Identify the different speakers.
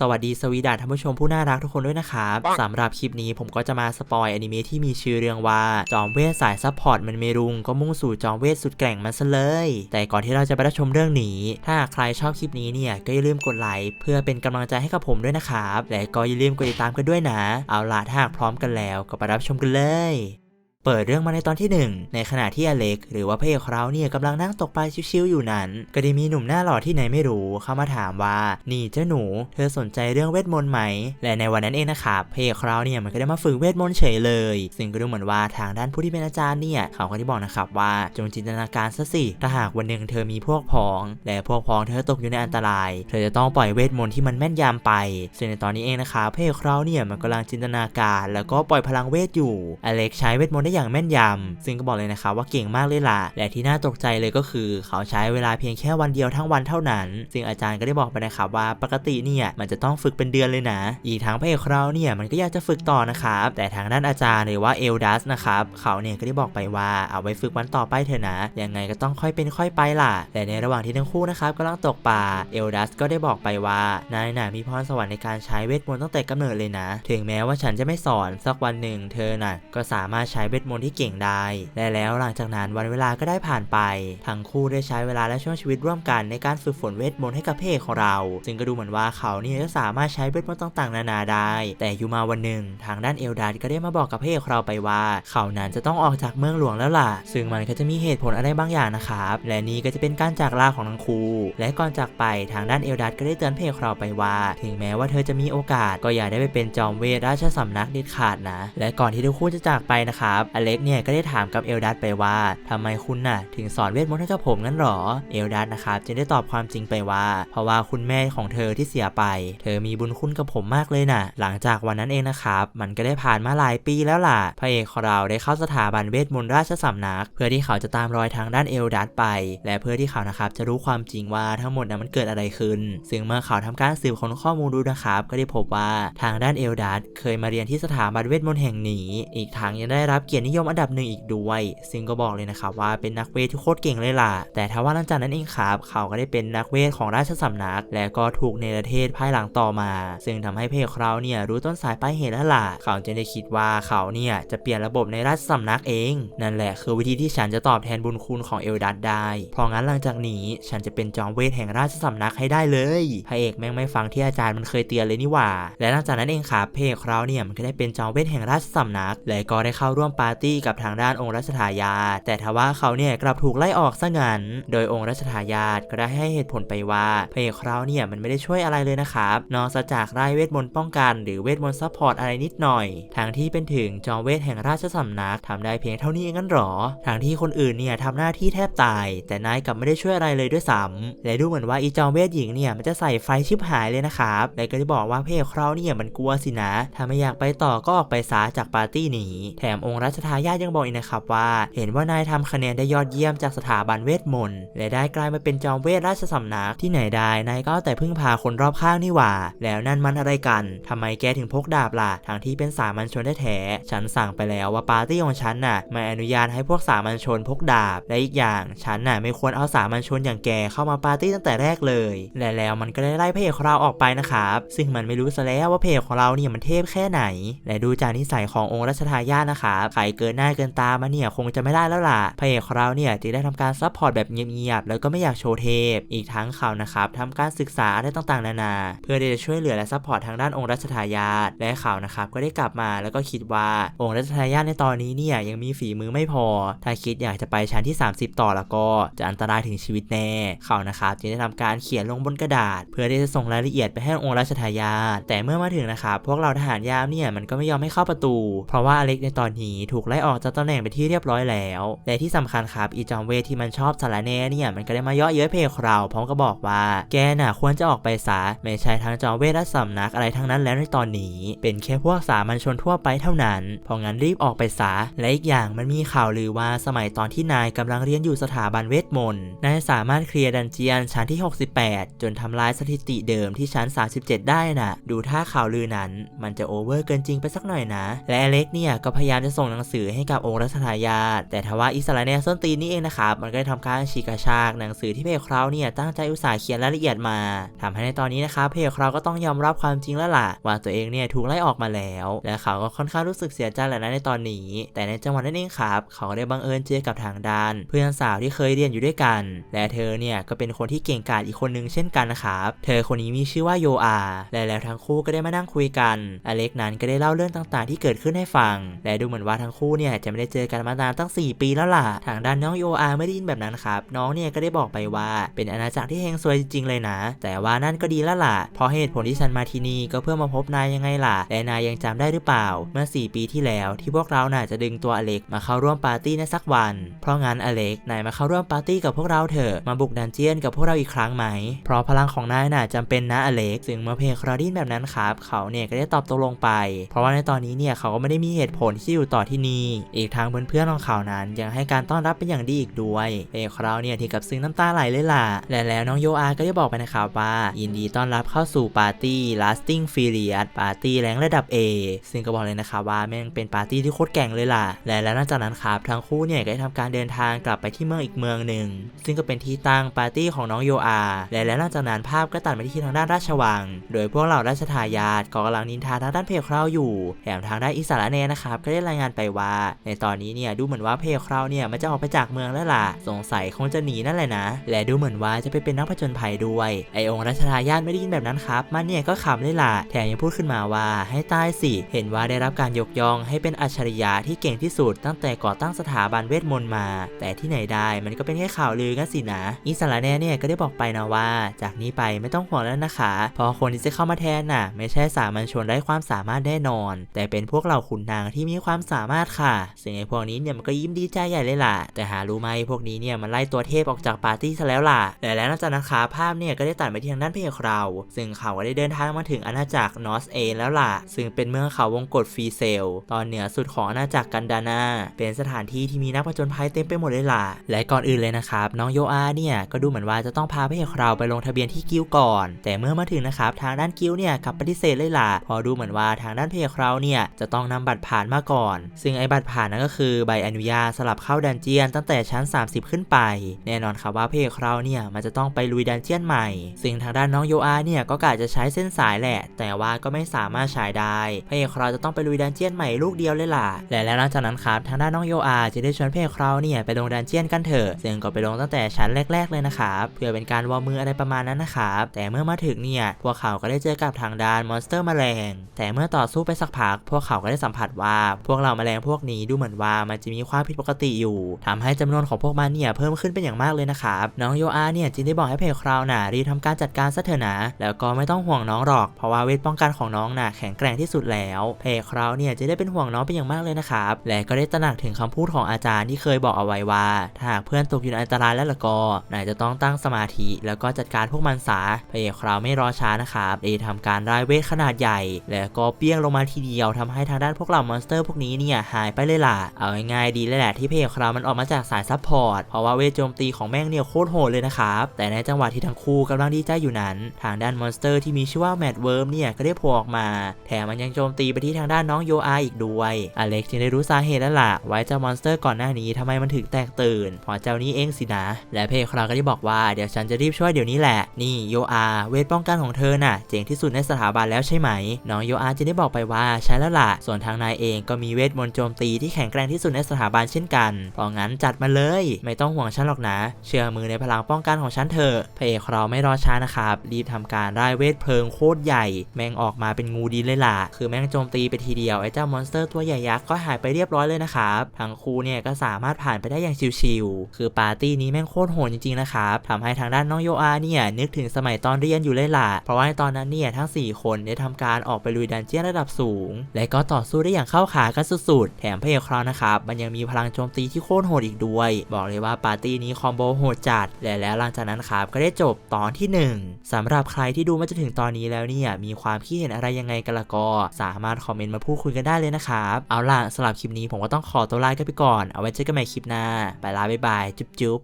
Speaker 1: สวัสดีสวีดัสท่านผู้ชมผู้น่ารักทุกคนด้วยนะครับสำหรับคลิปนี้ผมก็จะมาสปอยอนิเมะที่มีชื่อเรื่องว่า จอมเวทสายซัพพอร์ตมันเมรุงก็มุ่งสู่จอมเวทสุดแกร่งมันซะเลย แต่ก่อนที่เราจะไปรับชมเรื่องนี้ ถ้าหากใครชอบคลิปนี้เนี่ย ก็อย่าลืมกดไลค์เพื่อเป็นกำลังใจให้กับผมด้วยนะครับ และก็อย่าลืมกดติดตามกันด้วยนะ เอาล่ะถ้าหากพร้อมกันแล้วก็ไปรับชมกันเลย เปิดเรื่องมาในตอนที่หนึ่งในขณะที่อเล็ก หรือว่าพระเอกของเราเนี่ยกำลังนั่งตกปลาชิวๆอยู่นั้น ก็ได้มีหนุ่มหน้าหล่อที่ไหนไม่รู้เข้ามาถามว่า นี่เจ้าหนู เธอสนใจเรื่องเวทมนต์ไหม และในวันนั้นเองนะครับพระเอกของเราเนี่ยมันก็ได้มาฝึกเวทมนต์เฉยเลย ซึ่งก็ดูเหมือนว่าทางด้านผู้ที่เป็นอาจารย์เนี่ยเขาก็ได้บอกนะครับว่าจงจินตนาการซะสิถ้าหากวันหนึ่งเธอมีพวกพ้อง และพวกพ้องเธอตกอยู่ในอันตราย เธอจะต้องปล่อยเวทมนต์ที่มันแม่นยำไป ซึ่งในตอนนี้เองนะครับพระเอกของเราเนี่ยมันกำลังจินตนาการ แล้วก็ปล่อยพลังเวทอยู่อเล็กใช้เวทมนต์ได้อย่างแม่นยำซึ่งก็บอกเลยนะครับว่าเก่งมากเลยล่ะและที่น่าตกใจเลยก็คือ เขาใช้เวลาเพียงแค่วันเดียวทั้งวันเท่านั้น ซึ่งอาจารย์ก็ได้บอกไปนะครับว่าปกติเนี่ยมันจะต้องฝึกเป็นเดือนเลยนะ อีกทั้งพระเอกเราเนี่ยมันก็อยากจะฝึกต่อนะครับแต่ทางด้านอาจารย์หรือว่าเอลดัสนะครับเขาเนี่ยก็ได้บอกไปว่าเอาไว้ฝึกวันต่อไปเถอะนะยังไงก็ต้องค่อยเป็นค่อยไปล่ะ แต่ในระหว่างที่ทั้งคู่นะครับกำลังตกปลาเอลดัสก็ได้บอกไปว่านายน่ะมีพรสวรรค์ในการใช้เวทมนต์ตั้งแต่กำเนิดเลยนะ ถึงแม้ว่าฉันจะไม่สอนสักวันหนึ่งเธอน่ะก็สามารถใช้เวทมนต์ที่เก่งได้และแล้วหลังจากนั้นวันเวลาก็ได้ผ่านไป ทั้งคู่ได้ใช้เวลาและช่วงชีวิตร่วมกันในการฝึกฝนเวทมนต์ให้กับเพศของเรา ซึ่งก็ดูเหมือนว่าเขาเนี่ยจะสามารถใช้เวทมนต์ต่างๆ นานาได้ แต่อยู่มาวันหนึ่ง ทางด้านเอลดาดก็ได้มาบอกกับเพศของเราไปว่า เขานั้นจะต้องออกจากเมืองหลวงแล้วล่ะ ซึ่งมันก็จะมีเหตุผลอะไรบางอย่างนะครับ และนี่ก็จะเป็นการจากลาของทั้งคู่ และก่อนจากไปทางด้านเอลดัสก็ได้เตือนเพศของเราไปว่า ถึงแม้ว่าเธอจะมีโอกาสก็อย่าได้ไปเป็นจอมเวทราชสำนักเด็ดขาดนะ และก่อนที่ทั้งคู่จะจากไปนะครับอเล็กเนี่ยก็ได้ถามกับเอลดัสไปว่าทำไมคุณน่ะ ถึงสอนเวทมนต์ให้กับผมงั้นหรอ เอลดัสนะครับจึงได้ตอบความจริงไปว่า เพราะว่าคุณแม่ของเธอที่เสียไป เธอมีบุญคุณกับผมมากเลยน่ะ หลังจากวันนั้นเองนะครับมันก็ได้ผ่านมาหลายปีแล้วล่ะพระเอกของเราได้เข้าสถาบันเวทมนต์ราชสำนัก เพื่อที่เขาจะตามรอยทางด้านเอลดัสไป และเพื่อที่เขานะครับจะรู้ความจริงว่าทั้งหมดนั้นมันเกิดอะไรขึ้น ซึ่งเมื่อเขาทำการสืบค้นข้อมูลดูนะครับ ก็ได้พบว่าทางด้านเอลดัสเคยมาเรียนที่สถาบันเวทมนต์แห่งนี้ อีกทั้งยังได้รับเกียรตินิยมอันดับหนึ่งอีกด้วย ซึ่งก็บอกเลยนะครับว่าเป็นนักเวทที่โคตรเก่งเลยล่ะ แต่ถ้าว่าหลังจากนั้นเองครับเขาก็ได้เป็นนักเวทของราชสำนัก และก็ถูกเนรเทศภายหลังต่อมา ซึ่งทำให้เพจของเราเนี่ยรู้ต้นสายปลายเหตุแล้วล่ะ เขาจึงได้คิดว่าเขาเนี่ยจะเปลี่ยนระบบในราชสำนักเอง นั่นแหละคือวิธีที่ฉันจะตอบแทนบุญคุณของเอลดัสได้ เพราะงั้นหลังจากนี้ฉันจะเป็นจอมเวทแห่งราชสำนักให้ได้เลยพระเอกแม่งไม่ฟังที่อาจารย์มันเคยเตือนเลยนี่หว่า และหลังจากนั้นเองครับเพจของเราเนี่ยมันก็ได้เป็นจอมเวทแห่งราชสำนัก และก็ได้เข้าร่วมปาร์ตี้กับทางด้านองค์รัชทายาทแต่ทว่าเขาเนี่ยกลับถูกไล่ออกซะงั้น โดยองค์รัชทายาทก็ได้ให้เหตุผลไปว่าเอกของเราเนี่ยมันไม่ได้ช่วยอะไรเลยนะครับนอกจากไล่เวทมนต์ป้องกัน หรือเวทมนต์ซัพพอร์ตอะไรนิดหน่อย ทางที่เป็นถึงจอมเวทแห่งราชสำนักทำได้เพียงเท่านี้เองงั้นหรอ ทางที่คนอื่นเนี่ยทำหน้าที่แทบตาย แต่นายกลับไม่ได้ช่วยอะไรเลยด้วยซ้ำและดูเหมือนว่าอีจอมเวทหญิงเนี่ยมันจะใส่ไฟชิบหายเลยนะครับและก็ได้บอกว่าเอกของเราเนี่ยมันกลัวสินะ ถ้าไม่อยากไปต่อก็ออกไปซาจากปาร์ตี้นี้ แถมองค์รัชทายาทยังบอกอีกนะครับว่า เห็นว่านายทำคะแนนได้ยอดเยี่ยมจากสถาบันเวทมนต์และได้กลายมาเป็นจอมเวทราชสำนักที่ไหนได้นายก็แต่พึ่งพาคนรอบข้างนี่หว่า แล้วนั่นมันอะไรกันทำไมแกถึงพกดาบล่ะทางที่เป็นสามัญชนแท้ๆฉันสั่งไปแล้วว่าปาร์ตี้ของฉันน่ะไม่อนุญาตให้พวกสามัญชนพกดาบและอีกอย่างฉันน่ะไม่ควรเอาสามัญชนอย่างแกเข้ามาปาร์ตี้ตั้งแต่แรกเลย และแล้วมันก็ได้ไล่พระเอกของเราออกไปนะครับซึ่งมันไม่รู้ซะแล้วว่าพระเอกของเราเนี่ยมันเทพแค่ไหน และดูจากนิสัยขององค์รัชทายาทนะครับใครเกินหน้าเกินตามาเนี่ยคงจะไม่ได้แล้วล่ะพระเอกของเราเนี่ยจึงได้ทำการซัพพอร์ตแบบเงียบๆแล้วก็ไม่อยากโชว์เทพอีกทั้งเขานะครับทำการศึกษาอะไรต่างๆ นานา เพื่อที่จะช่วยเหลือและซัพพอร์ตทางด้านองค์รัชทายาทและเขานะครับก็ได้กลับมาแล้วก็คิดว่าองค์รัชทายาทในตอนนี้เนี่ยยังมีฝีมือไม่พอ ถ้าคิดอยากจะไปชั้นที่ 30 ต่อแล้วก็จะอันตรายถึงชีวิตแน่ เขานะครับจึงได้ทำการเขียนลงบนกระดาษ เพื่อที่จะส่งรายละเอียดไปให้องค์รัชทายาทแต่เมื่อมาถึงนะครับพวกเราทหารยามเนี่ยมันก็ไม่ยอมให้เข้าประตู เพราะว่าอเล็กในตอนนี้ถูกไล่ออกจากตำแหน่งไปที่เรียบร้อยแล้ว และที่สำคัญครับอีจอมเวทที่มันชอบสารแน่เนี่ยมันก็ได้มาเยาะเย้ยเพจของเราวพร้อมกับบอกว่า แกน่ะควรจะออกไปซะไม่ใช่ทางจอมเวทและสำนักอะไรทั้งนั้นแล้วในตอนนี้ เป็นแค่พวกสามัญชนทั่วไปเท่านั้น เพราะงั้นรีบออกไปซะและอีกอย่างมันมีข่าวลือว่าสมัยตอนที่นายกำลังเรียนอยู่สถาบันเวทมนต์นายสามารถเคลียร์ดันเจียนชั้นที่ 68 จนทำลายสถิติเดิมที่ชั้น 37 ได้น่ะ ดูท่าข่าวลือนั้น มันจะโอเวอร์เกินจริงไปสักหน่อยนะ และเล็กเนี่ยก็พยายามจะส่งหนังสือให้กับองค์รัชทายาทแต่ทว่าอิสราเอลส้นตีนนี่เองนะครับมันก็ได้ทำการฉีกกระชากหนังสือที่เพจคราวเนี่ยตั้งใจอุตส่าห์เขียนรายละเอียดมาทำให้ในตอนนี้นะครับเพจคราวก็ต้องยอมรับความจริงแล้วล่ะว่าตัวเองเนี่ยถูกไล่ออกมาแล้ว และเขาก็ค่อนข้างรู้สึกเสียใจแหละนะในตอนนี้ แต่ในจังหวะนั้นเองครับเขาก็ได้บังเอิญเจอกับทางด้าน เพื่อนสาวที่เคยเรียนอยู่ด้วยกัน และเธอเนี่ยก็เป็นคนที่เก่งกาจอีกคนนึงเช่นกันนะครับเธอคนนี้มีชื่อว่าโยอาและแล้วทั้งคู่ก็ได้มานั่งคุยกัน อเล็กนั้นก็ได้เล่าเรื่องต่างๆ ที่เกิดขึ้นให้ฟัง และดูเหมือนว่าทั้งคู่เนี่ยจะไม่ได้เจอกันมานานตั้ง 4 ปีแล้วล่ะ ทางด้านน้องโยอาไม่ได้ยินแบบนั้นครับ น้องเนี่ยก็ได้บอกไปว่า เป็นอาณาจักรที่เฮงซวยจริงๆเลยนะ แต่ว่านั่นก็ดีแล้วล่ะ เพราะเหตุผลที่ฉันมาที่นี่ก็เพื่อมาพบนายยังไงล่ะ และนายยังจำได้หรือเปล่า เมื่อ 4 ปีที่แล้วที่พวกเราน่ะจะดึงตัวอเล็กมาเข้าร่วมปาร์ตี้ในสักวัน เพราะงั้นอเล็กนายมาเข้าร่วมปาร์ตี้กับพวกเราเถอะมาบุกดันเจียนกับพวกเราอีกครั้งไหม เพราะพลังของนายน่ะจำเป็นนะอเล็กซึ่งเมื่อเพลงคราดินแบบนั้นครับเขาเนี่ยก็ได้ตอบตกลงไป เพราะว่าในตอนนี้เนี่ยเขาก็ไม่ได้มีเหตุผลที่อยู่ต่อที่นีอีกทางเพื่อนๆของเขานั้นยังให้การต้อนรับเป็นอย่างดีอีกด้วยเพลงคราวเนี่ยที่กับซึ้งน้ำตาไหลเลยล่ะ และแล้วน้องโยอาก็ได้บอกไปนะครับว่า ยินดีต้อนรับเข้าสู่ปาร์ตี้ lasting period ปาร์ตี้แรงระดับ A ซึ่งก็บอกเลยนะครับว่าแม่งเป็นปาร์ตี้ที่โคตรแก่งเลยล่ะ และแล้วหลังจากนั้นครับทั้งคู่เนี่ยก็ได้ทำการเดินทางกลับไปที่เมืองอีกเมืองหนึ่ง ซึ่งก็เป็นที่ตั้งปาร์ตี้ของน้องโยอา และแล้วหลังจากนั้นภาพก็ตัดไปที่ทางด้านราชวัง โดยพวกเหล่าราชทายาทก็กำลังนินทาทางด้านเพลคราวอยู่แถมทางด้านอิสราเนนะครับก็ได้รายงานไปว่า ในตอนนี้เนี่ยดูเหมือนว่าเพลคราวเนี่ยมันจะออกไปจากเมืองแล้วล่ะ สงสัยคงจะหนีนั่นแหละนะ และดูเหมือนว่าจะไปเป็นนักผจญภัยด้วย ไอองค์ราชทายาทไม่ได้ยินแบบนั้นครับ มันเนี่ยก็ขำเลยล่ะ แถมยังพูดขึ้นมาว่าให้ตายสิ เห็นว่าได้รับการยกย่องให้เป็นอัจฉริยะที่เก่งที่สุดตั้งแต่ก่อตั้งสถาบันเวทมนต์มา แต่ที่ไหนได้มันก็เป็นแค่ข่าวลือกันสินะอิสราเนเนี่ยก็ได้บอกไปนะว่า จากนี้ไปไม่ต้องห่วงแล้วนะคะพราะคนที่จะเข้ามาแทนน่ะ ไม่ใช่สามัญชนไร้ความสามารถแน่นอน แต่เป็นพวกเราขุนนางที่มีความสามารถค่ะซึ่งไอ้พวกนี้เนี่ยมันก็ยิ้มดีใจใหญ่เลยล่ะ แต่หารู้ไหมพวกนี้เนี่ยมันไล่ตัวเทพออกจากปาร์ตี้ซะแล้วล่ะและแล้วนอกจากนั้นครับภาพเนี่ยก็ได้ตัดไปที่ทางด้านเพจเรา ซึ่งเขาก็ได้เดินทางมาถึงอาณาจักรนอสเอแล้วล่ะ ซึ่งเป็นเมืองเขาวงกฏฟรีเซล ตอนเหนือสุดของอาณาจักรกันดานา เป็นสถานที่ที่มีนักผจญภัยเต็มไปหมดเลยล่ะ และก่อนอื่นเลยนะครับ น้องโยอาเนี่ยก็ดูเหมือนว่าจะต้องพาเพจเราไปลงทะเบียนที่กิลด์ก่อน แต่เมื่อมาถึงนะครับทางด้านกิลด์เนี่ยกลับปฏิเสธเลยล่ะเพอดูเหมือนว่าทางด้านเพจเราเนี่ยจะต้องนำบัตรผ่านมาก่อนซึ่งไอ้บัตรผ่านนั่นก็คือใบอนุญาตสลับเข้าดันเจียนตั้งแต่ชั้น 30 ขึ้นไป แน่นอนครับว่าเพจเราเนี่ยมันจะต้องไปลุยดันเจียนใหม่ ซึ่งทางด้านน้องโยอาเนี่ยก็กะจะใช้เส้นสายแหละ แต่ว่าก็ไม่สามารถใช้ได้เพจเราจะต้องไปลุยดันเจียนใหม่ลูกเดียวเลยล่ะและแล้วหลังจากนั้นครับทางด้านน้องโยอาจะได้ชวนเพจเราเนี่ยไปลงดันเจียนกันเถอะซึ่งก็ไปลงตั้งแต่ชั้นแรก ๆเลยนะครับเพื่อเป็นการวอร์มมืออะไรประมาณนั้นนะครับแต่เมื่อมาถึงเนี่ยพวกเขาก็ได้เจอกับทางด้านมอนสเตอร์แมลงแต่เมื่อต่อสู้ไปสักพัก พวกเขาก็ได้สัมผัสว่าพวกเราแมลงพวกนี้ดูเหมือนว่ามันจะมีความผิดปกติอยู่ทำให้จำนวนของพวกมันเนี่ยเพิ่มขึ้นเป็นอย่างมากเลยนะครับน้องโยอาเนี่ยจึงได้บอกให้เพจคราวน่ะรีบทำการจัดการซะเถอะนะแล้วก็ไม่ต้องห่วงน้องหรอก เพราะว่าเวทป้องกันของน้องน่ะแข็งแกร่งที่สุดแล้ว เพจคราวเนี่ยจะได้เป็นห่วงน้องเป็นอย่างมากเลยนะครับและก็ได้ตระหนักถึงคำพูดของอาจารย์ที่เคยบอกเอาไว้ว่าถ้าหากเพื่อนตกอยู่ในอันตรายแล้วล่ะก็นายจะต้องตั้งสมาธิ แล้วก็จัดการพวกมันซะเพจคราวไม่รอช้านะครับได้ทำการรายเวทขนาดใหญ่ แล้วก็เปี้ยงลงมาทีเดียวทำให้ทางด้านพวกเหล่ามอนสเตอร์พวกนี้เนี่ยหายไปเลยล่ะ เอาง่ายๆดีเลยแหละที่เพจคราวมันออกมาจากสายซัพพอร์ต เพราะว่าเวทโจมตีของแม่งเนี่ยโคตรโหดเลยนะครับ แต่ในจังหวะที่ทั้งคู่กำลังดีใจอยู่นั้น ทางด้านมอนสเตอร์ที่มีชื่อว่าแมดเวิร์มเนี่ยก็ได้โผล่ออกมา แถมมันยังโจมตีไปที่ทางด้านน้องโยอาอีกด้วยอเล็กจึงได้รู้สาเหตุแล้วล่ะไว้เจ้ามอนสเตอร์ก่อนหน้านี้ทำไมมันถึงแตกตื่นเพราะเจ้านี้เองสินะ และเพจคราวก็ได้บอกว่าเดี๋ยวฉันจะรีบช่วยเดี๋ยวนี้แหละนี่โยอาเวทป้องกันของเธอน่ะเจ๋งที่สุดในสถาบันแล้วใช่ไหมน้องโยอาจึงได้บอกไปว่าใช่แล้วล่ะส่วนทางนายเองก็มีเวทมนต์โจมตีที่แข็งแกร่งที่สุดในสถาบันเช่นกัน เพราะงั้นจัดมาเลย ไม่ต้องห่วงฉันหรอกนะ เชื่อมือในพลังป้องกันของฉันเถอะพระเอกเราไม่รอช้านะครับ รีบทำการได้เวทเพลิงโคตรใหญ่ แม่งออกมาเป็นงูดีเลยล่ะ คือแม่งโจมตีไปทีเดียวไอ้เจ้ามอนสเตอร์ตัวใหญ่ยักษ์ก็หายไปเรียบร้อยเลยนะครับ ทั้งคู่เนี่ยก็สามารถผ่านไปได้อย่างชิวๆ คือปาร์ตี้นี้แม่งโคตรโหดจริงๆนะครับทำให้ทางด้านน้องโยอาเนี่ยนึกถึงสมัยตอนเรียนอยู่เลยล่ะ เพราะว่าในตอนนั้นเนี่ยทั้ง 4 คนได้ทำการออกไปลุยดันเจี้ยนระดับสูง และก็ต่อสู้ได้อย่างเข้าขากันสุดด แถมเพลคราวนะครับ มันยังมีพลังโจมตีที่โคตรโหดอีกด้วย บอกเลยว่าปาร์ตี้นี้คอมโบโหดจัด และแล้วหลังจากนั้นครับก็ได้จบตอนที่ 1สำหรับใครที่ดูมาจนถึงตอนนี้แล้วเนี่ยมีความคิดเห็นอะไรยังไงกันละก็สามารถคอมเมนต์มาพูดคุยกันได้เลยนะครับเอาล่ะสำหรับคลิปนี้ผมก็ต้องขอตัวลาไปก่อนเอาไว้เจอกันใหม่คลิปหน้าไปลาบ๊ายบายจุ๊บ